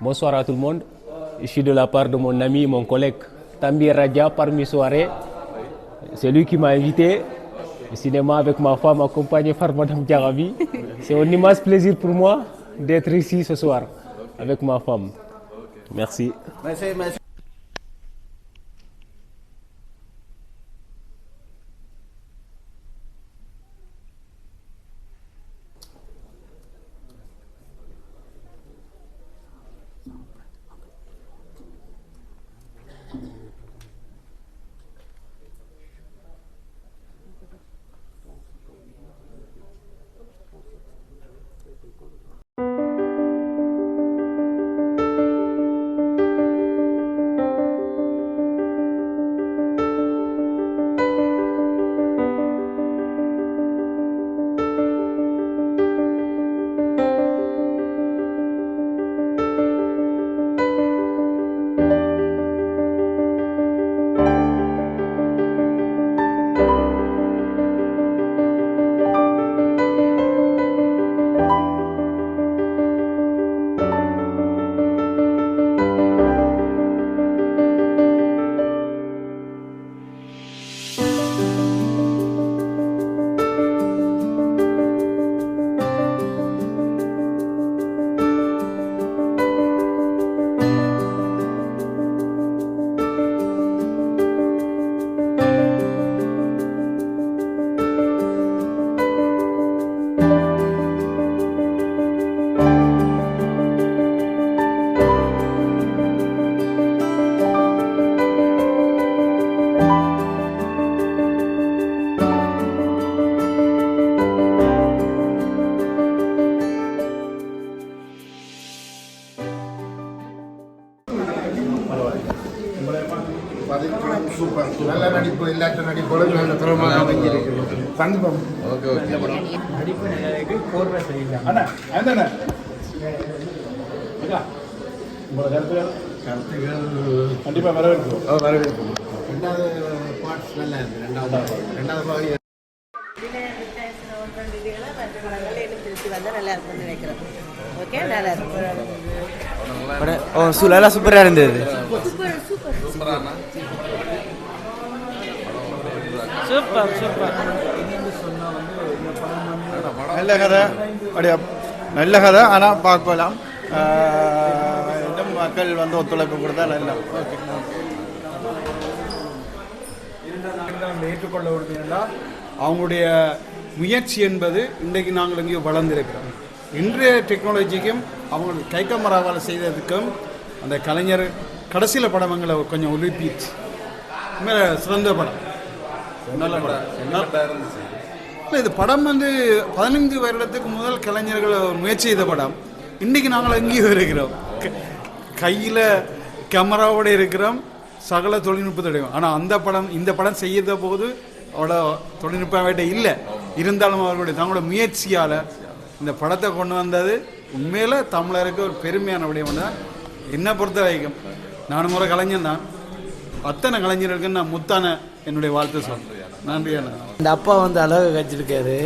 Bonsoir à tout le monde. Je suis de la part de mon ami, mon collègue Tambi Radia, parmi soirée. C'est lui qui m'a invité au cinéma avec ma femme, accompagnée par Madame Diarabi. C'est un immense plaisir pour moi d'être ici ce soir avec ma femme. Merci. merci. merci. சந்திப்போம் okay okay. நடிப்பு நல்லா இருக்கு. கோர்வை சரியில்லை அண்ணா அண்ணா உங்களோட கருத்துக்கள் கருத்துக்கள் கண்டிப்பாக வரவேற்கிறோம் வரவேற்கும் ரெண்டாவது பார்ட்ஸ் நல்லா இருக்கு. ரெண்டாவது ரெண்டாவது சூழலா சூப்பராக இருந்தது. Super super. நல்ல கதை. அப்படியே? நல்ல கதை ஆனால் பார்க்கலாம். இன்னும் மக்கள் வந்து ஒத்துழைப்பு கொடுத்தா நல்லா ஓகே. நம்ம ஏற்றுக்கொள்ள விடுவீங்கன்னா அவங்களுடைய முயற்சி என்பது இன்றைக்கு நாங்கள் இங்கே வளர்ந்திருக்கிறோம். இன்றைய டெக்னாலஜிக்கும் அவங்க கைக்கமராவால் செய்ததுக்கும் அந்த கலைஞர் கடைசியில் படங்களை கொஞ்சம் ஒலிப்பிச்சு உண்மையில சிறந்த படம். நல்ல படம். இல்லை இது படம் வந்து பதினைந்து வருடத்துக்கு முதல் கலைஞர்கள் ஒரு முயற்சி செய்த படம். இன்றைக்கி நாங்கள் அங்கேயும் இருக்கிறோம். கையில் கேமராவோட இருக்கிறோம். சகல தொழில்நுட்பத்தோடையும் ஆனால் அந்த படம் இந்த படம் செய்த போது அவ்வளோ தொழில்நுட்பம் அவர்கிட்ட இல்லை. இருந்தாலும் அவர்களுடைய தங்களோட முயற்சியால் இந்த படத்தை கொண்டு வந்தது உண்மையில் தமிழருக்கு ஒரு பெருமையான விடயம் தான். என்னை பொறுத்த வரைக்கும் நானும் முறை கலைஞன் தான். அத்தனை கலைஞர்களுக்கு நான் முத்தான என்னுடைய வாழ்த்து சொல்கிறேன் நன்றி அண்ணா. இந்த அப்பா வந்து அழகா கழிச்சிருக்காரு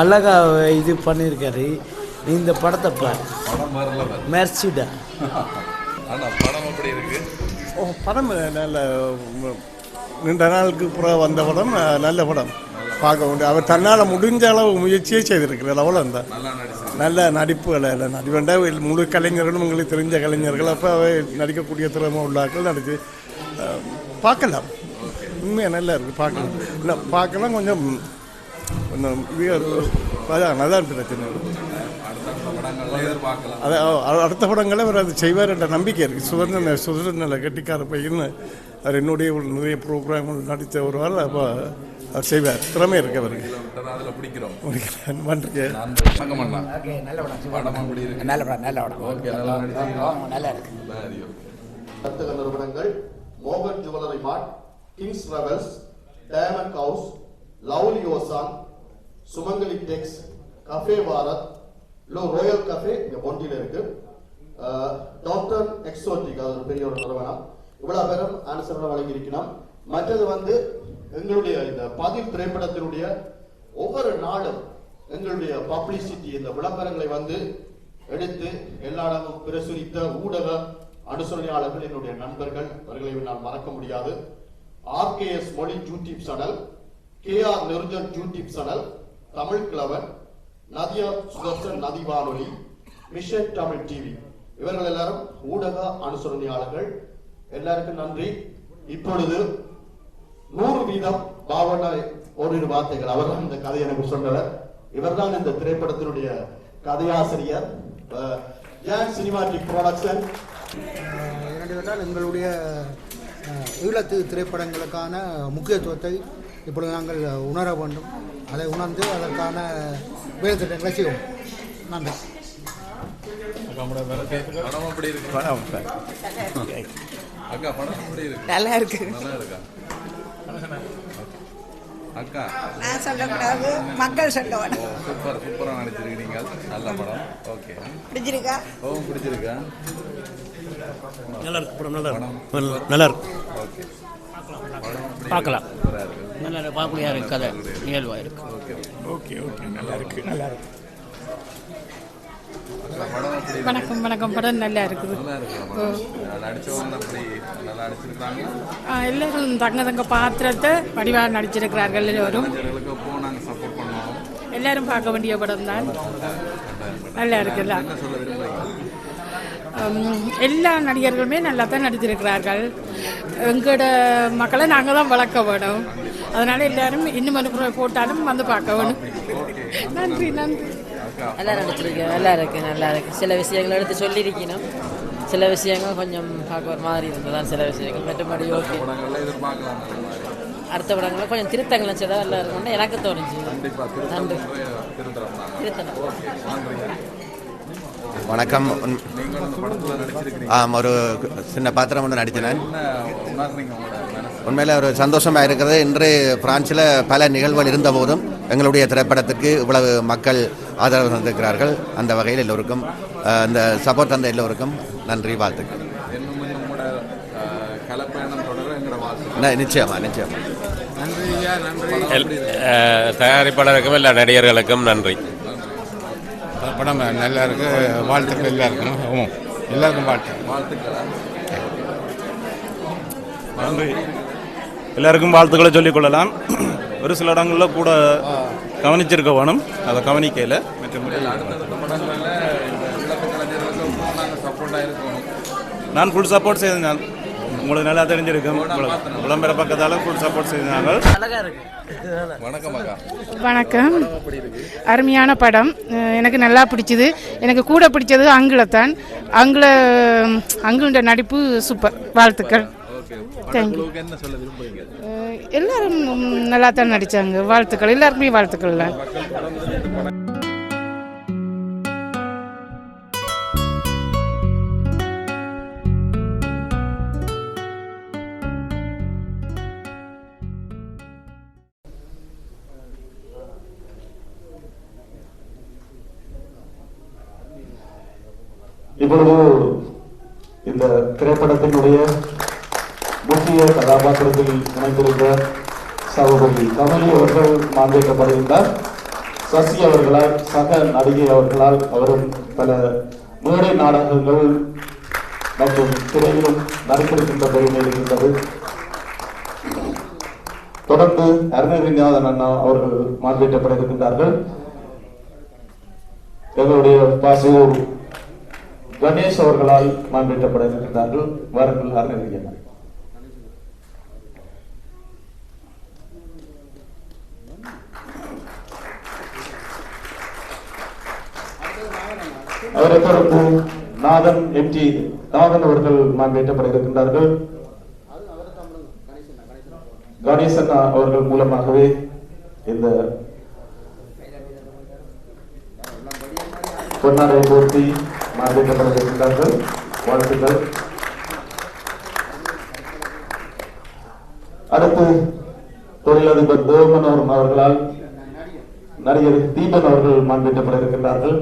அழகா இது பண்ணியிருக்காரு இந்த படத்தை பாரு. மெர்சிடா. படம் அப்படி இருக்கு? ஓ படம் நல்ல நீண்ட நாளுக்கு பிறகு வந்த படம் நல்ல படம். பார்க்க முடியும். அவர் தன்னால் முடிஞ்ச அளவு முயற்சியே செய்திருக்கிறார். அவ்வளோ அந்த நல்லா நடிப்புகள் நடிவேண்டா முழு கலைஞர்களும் உங்களுக்கு தெரிஞ்ச கலைஞர்கள். அப்போ அவை நடிக்கக்கூடிய திறமை உள்ளாக்கள் நடிச்சு அஹ், பார்க்கலாம். உண்மையாக நல்லா இருக்குது பார்க்கலாம். இல்லை பார்க்கலாம் கொஞ்சம் கொஞ்சம் அதான் அதான் பிரச்சனை அதான் அ- அடுத்த படங்களே அவர் அது செய்வார் என்ற நம்பிக்கை இருக்குது சுதந்திர சுதந்திர கெட்டிக்கார பையன் அவர் என்னுடைய ஒரு நிறைய ப்ரோக்ராம்கள் நடித்த ஒரு ஆள் அப்போ அவர் செய்வார். திறமை இருக்கு அவருக்கு. அதுல பிடிக்கிறோம். படம். நல்ல படம் நல்ல படம். ஓகே நல்லா நல்லா இருக்கு. மோகன் jewellery mart kings travels diamond house lovely ஓசான் சுமங்கலி டெக்ஸ் கஃபே பாரத் லோ ரோயல் கஃபே இங்கே பொண்டியில் இருக்கு. டாக்டர் எக்ஸோட்டிக் அது ஒரு பெரிய ஒரு நிறுவனம். இவ்வளோ பேரும் அனுசரணை வழங்கியிருக்கணும் மற்றது வந்து எங்களுடைய இந்த பதில் திரைப்படத்தினுடைய ஒவ்வொரு நாளும் எங்களுடைய பப்ளிசிட்டி இந்த விளம்பரங்களை வந்து எடுத்து எல்லா இடமும் பிரசுரித்த ஊடக அனுசரணையாளர்கள் என்னுடைய நண்பர்கள் அவர்களை நான் மறக்க முடியாது. ஆர்கேஎஸ் மொழி YouTube channel K R Nerujan YouTube channel Tamil கிழவன் நதியா சுதர்சன் நதி வானொலி மிஷன் தமிழ் டிவி இவர்கள் எல்லாரும் ஊடக அனுசரணையாளர்கள். எல்லாருக்கும் நன்றி. இப்பொழுது நூறு வீதம் பாவன ஓரிரு வார்த்தைகள். அவர்தான் இந்த கதை எனக்கு சொன்னவர். இவர்தான் இந்த திரைப்படத்தினுடைய கதையாசிரியர். ஜான் சினிமாட்டிக் ப்ரொடக்ஷன் இரண்டு எங்களுடைய ஈழத்து திரைப்படங்களுக்கான முக்கியத்துவத்தை இப்பொழுது நாங்கள் உணர வேண்டும். அதை உணர்ந்து அதற்கான வேலை திட்டங்களை செய்வோம். நன்றி. நல்லா இருக்கு. நல்லா இருக்கா? அக்கா. நான் சொல்லக்கூடாது. மக்கள் சொல்லுவேன் ஓ சூப்பர் சூப்பரா நடிச்சிருக்கீங்க. நல்ல படம். ஓகே. பிடிச்சிருக்கா? ஓ பிடிச்சிருக்கா? நல்லா இருக்கு படம் நல்லா படம். நல்லா இருக்கு. பார்க்கலாம். இருக்கு? சூப்பரா இருக்கு நல்ல பார்க்கலையா இருக்கு கதை. நிகழ்வாக இருக்கு. Okay okay okay. நல்லா இருக்கு நல்லா இருக்கு இருக்கு? வணக்கம் வணக்கம். படம் நல்லா இருக்குது. நல்லா இருக்கு நல்லா எல்லாரும் தங்க தங்க பாத்திரத்தை வடிவாக நடிச்சிருக்கிறார்கள் எல்லோரும். எல்லாரும் பார்க்க வேண்டிய படம் தான் நல்லா இருக்குல்ல என்ன சொல்ல விரும்புறீங்க உம், எல்லா நடிகர்களுமே நல்லா தான் நடிச்சிருக்கிறார்கள் எங்களோட மக்களை நாங்கள் தான் வளர்க்க வேணும். அதனால எல்லாரும் இன்னும் அனுப்புற போட்டாலும் வந்து பார்க்க வேணும். நன்றி நன்றி. நல்லா நடிச்சிருக்கு நல்லா இருக்கு நல்லா இருக்கு. சில விஷயங்கள் எடுத்து சொல்லியிருக்கணும். சில விஷயங்கள் கொஞ்சம் பார்க்க ஒரு மாதிரி இருந்ததான் சில விஷயங்கள் மற்றபடி ஓகே. அடுத்த படங்களில் கொஞ்சம் திருத்தங்கள் வச்சதா? நல்லா இருக்கும்னு எனக்கு தோணுச்சு. கண்டிப்பா நன்றி. திருத்தம் திருத்தரம் நாங்க திருத்தணும் ஓகே நன்றி வணக்கம். உன்- ஆம் ஒரு சின்ன பாத்திரம் ஒன்று நடித்தினேன் உண்மையில் ஒரு சந்தோஷமாக இருக்கிறது. இன்று பிரான்சில் பல நிகழ்வுகள் இருந்தபோதும் எங்களுடைய திரைப்படத்துக்கு இவ்வளவு மக்கள் ஆதரவு தந்திருக்கிறார்கள். அந்த வகையில் எல்லோருக்கும் அந்த இந்த சப்போர்ட் தந்த எல்லோருக்கும் நன்றி வாழ்த்துக்கள். நிச்சயமா நிச்சயமா. தயாரிப்பாளருக்கும் எல்லா நடிகர்களுக்கும் நன்றி. படம் நல்லா இருக்கு. வாழ்த்துக்கள் எல்லாருக்கும். எல்லாருக்கும் வாழ்த்து வாழ்த்துக்களா. நன்றி. எல்லாருக்கும் வாழ்த்துக்களை சொல்லிக் கொள்ளலாம். ஒரு சில இடங்களில் கூட கவனிச்சிருக்க வேணும். அதை கவனிக்கையில் நான் ஃபுல் சப்போர்ட் செய்தேன் நான். உங்களுக்கு நல்லா தெரிஞ்சிருக்கும். விளம்பர பக்கத்தால் ஃபுல் சப்போர்ட் செய்தாங்க வணக்கம். வணக்கம் அருமையான படம். எனக்கு நல்லா பிடிச்சது. எனக்கு கூட பிடிச்சது அங்குலத்தான். அங்குல ஆங்கில நடிப்பு சூப்பர். வாழ்த்துக்கள். எல்லாரும் நல்லா தான் நடித்தாங்க வாழ்த்துக்கள். எல்லாருக்குமே வாழ்த்துக்கள் இவரது இந்த திரைப்படத்தினுடைய முக்கிய கதாபாத்திரத்தில் இணைந்திருந்த சகோதரி கமலி அவர்கள் மாந்திக்கப்படுகின்றார் சசி அவர்களால் சக நடிகை அவர்களால் அவரும் பல மேடை நாடகங்கள் மற்றும் திரையிலும் நடித்திருக்கின்ற பெருமை இருக்கின்றது. தொடர்ந்து அருணகிரிநாதன் அண்ணா அவர்கள் மாண்பிக்கப்பட இருக்கின்றார்கள் எங்களுடைய பாசூர் கணேஷ் அவர்களால் மாண்பிக்கப்பட இருக்கின்றார்கள் வாருங்கள் அருணகிரி அவரை தொடர்பு நாதன் எம்ஜி நாதன் அவர்கள் மாண்பேற்றப்பட இருக்கின்றார்கள் கணேசன் அவர்கள் மூலமாகவே இந்த பொன்னாடை போர்த்தி மாண்பேற்றப்பட இருக்கின்றார்கள் வாழ்த்துக்கள். அடுத்து தொழிலதிபர் தேவமனோகரன் அவர்களால் நடிகர் தீபன் அவர்கள் மாண்பேற்றப்பட இருக்கின்றார்கள்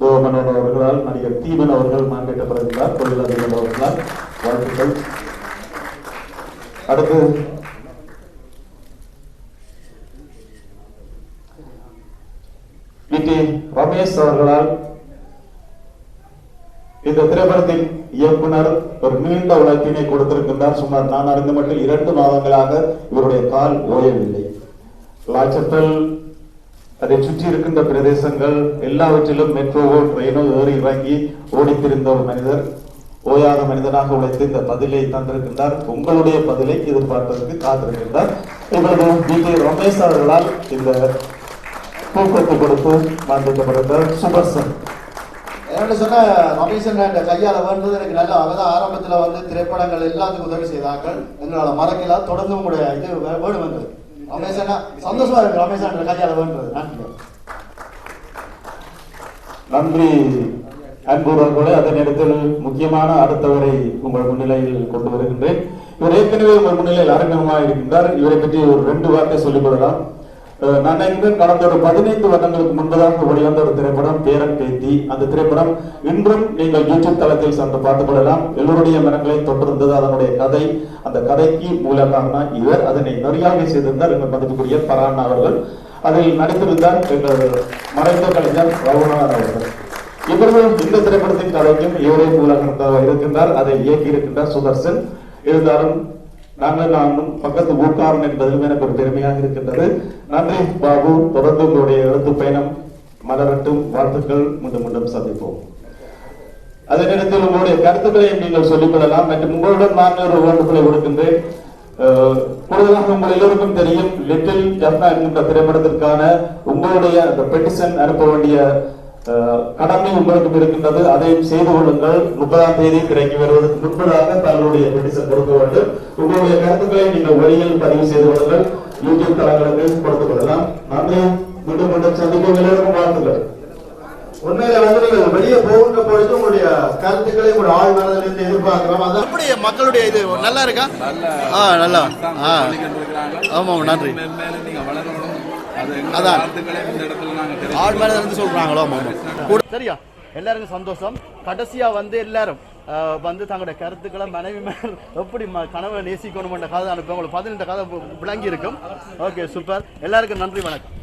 தேவமனோகரன் அவர்களால் நடிகர் தீபன் அவர்கள் மாண்பேற்றப்படுகிறார் தொழிலதிபர் அவர்களால். வாழ்த்துக்கள் அடுத்து டி ரமேஷ் அவர்களால் இந்த திரைப்படத்தின் இயக்குனர் ஒரு நீண்ட உழைப்பினை கொடுத்திருக்கின்றார். சுமார் நான் அறிந்து மட்டும் இரண்டு மாதங்களாக இவருடைய கால் ஓயவில்லை. லாச்சத்தல் அதை சுற்றி இருக்கின்ற பிரதேசங்கள் எல்லாவற்றிலும் மெட்ரோவோ ட்ரெயினோ ஏறி இறங்கி ஓடித்திருந்த ஒரு மனிதர். ஓயாத மனிதனாக உழைத்து இந்த பதிலை தந்திருக்கின்றார். உங்களுடைய பதிலை எதிர்பார்ப்பதற்கு காத்திருக்கின்றார். இப்பொழுது டி கே. ரமேஷ் அவர்களால் இந்த பூக்கொத்து கொடுத்து மாண்பிக்கப்படுகிறார் சுபர்சன் என்னோட சொன்ன ரமேசன் என்ற கையால வேண்டது எனக்கு நல்லா அவதான் ஆரம்பத்துல வந்து திரைப்படங்கள் எல்லாத்துக்கும் உதவி செய்தார்கள். எங்களால மறக்கல தொடர்ந்து உங்களுடைய இது வே- வேணும் வந்து ரமேசனா சந்தோஷமா இருக்கு ரமேசன் என்ற கையால வேண்டது. நன்றி. நன்றி. அன்புறவர்களே அதன் இடத்தில் முக்கியமான அடுத்தவரை உங்கள் முன்னிலையில் கொண்டு வருகின்றேன். இவர் ஏற்கனவே உங்கள் முன்னிலையில் அறிமுகமாக இருக்கின்றார். இவரை பற்றி ஒரு ரெண்டு வார்த்தை சொல்லிக் கொள்ளலாம். நான் நினைக்கிறேன் கடந்த ஒரு பதினைந்து வருடங்களுக்கு முன்பதாக வெளிவந்த ஒரு திரைப்படம் பேரன் பேத்தி. அந்த திரைப்படம் இன்றும் நீங்கள் யூடியூப் தளத்தில் சென்று பார்த்துக் கொள்ளலாம். எல்லோருடைய மனங்களை தொட்டிருந்தது அதனுடைய கதை. அந்த கதைக்கு மூலகாரனா இவர். அதனை நெறியாக செய்திருந்தார் எங்கள் மதிப்புக்குரிய பரானா அவர்கள் அதில் நடித்திருந்தார் எங்கள் மறைந்த கலைஞர் ரகுநாதன் அவர்கள். இவர்களும் இந்த திரைப்படத்தின் கதைக்கும் இவரே மூலகர்த்தாக இருக்கின்றார். அதை இயக்கி இருக்கின்றார் சுதர்சன். இருந்தாலும் நாங்கள் நானும் பக்கத்து ஊக்காரன் என்பதிலும் எனக்கு ஒரு பெருமையாக இருக்கின்றது. நன்றி பாபு. தொடர்ந்து உங்களுடைய எழுத்து பயணம் மலரட்டும். வாழ்த்துக்கள். மீண்டும் மீண்டும் சந்திப்போம். அதே நேரத்தில் உங்களுடைய கருத்துக்களையும் நீங்கள் சொல்லிக் கொள்ளலாம். மற்றும் உங்களுடன் நான் ஒரு வேண்டுகோளை கொடுக்கின்றேன் அஹ், கூடுதலாக உங்கள் எல்லோருக்கும் தெரியும் லிட்டில் ஜப்னா என்கின்ற திரைப்படத்திற்கான உங்களுடைய அந்த பெட்டிஷன் அனுப்ப வேண்டிய கடமை உங்களுக்கும் இருக்கின்றது. அதையும் செய்து கொள்ளுங்கள். முப்பதாம் தேதி கிடைக்க வருவதற்கு முன்பதாக தங்களுடைய பெட்டிஷன் கொடுக்க வேண்டும். உங்களுடைய கருத்துக்களை நீங்கள் வழியில் பதிவு செய்து கொள்ளுங்கள். யூடியூப் தளங்களுக்கு கொடுத்துக் கொள்ளலாம். நன்றி. மீண்டும் மீண்டும் சந்திக்கும் எல்லோருக்கும் வாழ்த்துக்கள். உண்மையில வந்து நீங்க வெளியே போகின்ற பொழுது உங்களுடைய கருத்துக்களை உங்களுடைய ஆள் மனதில் இருந்து எதிர்பார்க்கிறோம். அதான் எப்படி மக்களுடைய இது. நல்லா இருக்கா? ஆ நல்லா. ஆ. ஆமாம் நன்றி. அதான். வாழ்த்துக்களை இந்த இடத்துல நாங்க ஆள் மேலே இருந்து கூட சரியா? எல்லாருக்கும் சந்தோஷம். கடைசியா வந்து எல்லாரும் வந்து தங்களுடைய கருத்துக்களை மனைவி மேல் எப்படி ம- கனவை நேசிக்கணும்ன்ற கதை அனுப்பி உங்களுக்கு பதினெட்டு கதை விளங்கி இருக்கும் ஓகே சூப்பர். எல்லாருக்கும் நன்றி வணக்கம்.